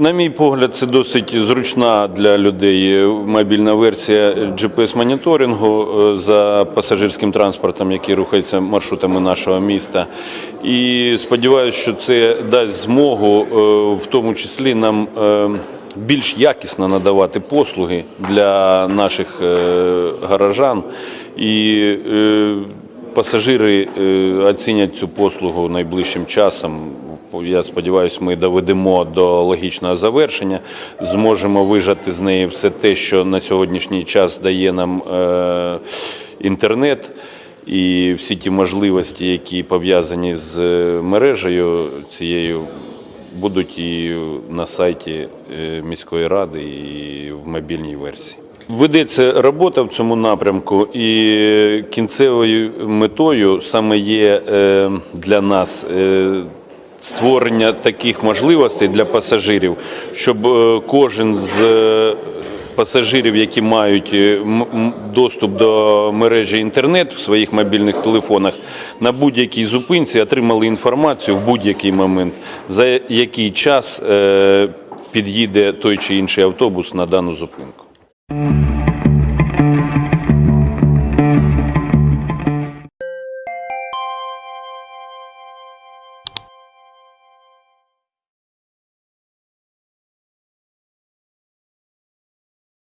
На мій погляд, це досить зручна для людей мобільна версія GPS-моніторингу е, за пасажирським транспортом, який рухається маршрутами нашого міста. І сподіваюся, що це дасть змогу, е, в тому числі нам е, більш якісно надавати послуги для наших е, горожан. І е, пасажири е, оцінять цю послугу найближчим часом. Я сподіваюся, ми доведемо до логічного завершення, зможемо вижати з неї все те, що на сьогоднішній час дає нам е, інтернет. І всі ті можливості, які пов'язані з е, мережею цією, будуть і на сайті міської ради, і в мобільній версії. Ведеться робота в цьому напрямку, і кінцевою метою саме є е, для нас е, створення таких можливостей для пасажирів, щоб е, кожен з пасажирів, які мають доступ до мережі інтернет в своїх мобільних телефонах, на будь-якій зупинці отримали інформацію в будь-який момент, за який час під'їде той чи інший автобус на дану зупинку.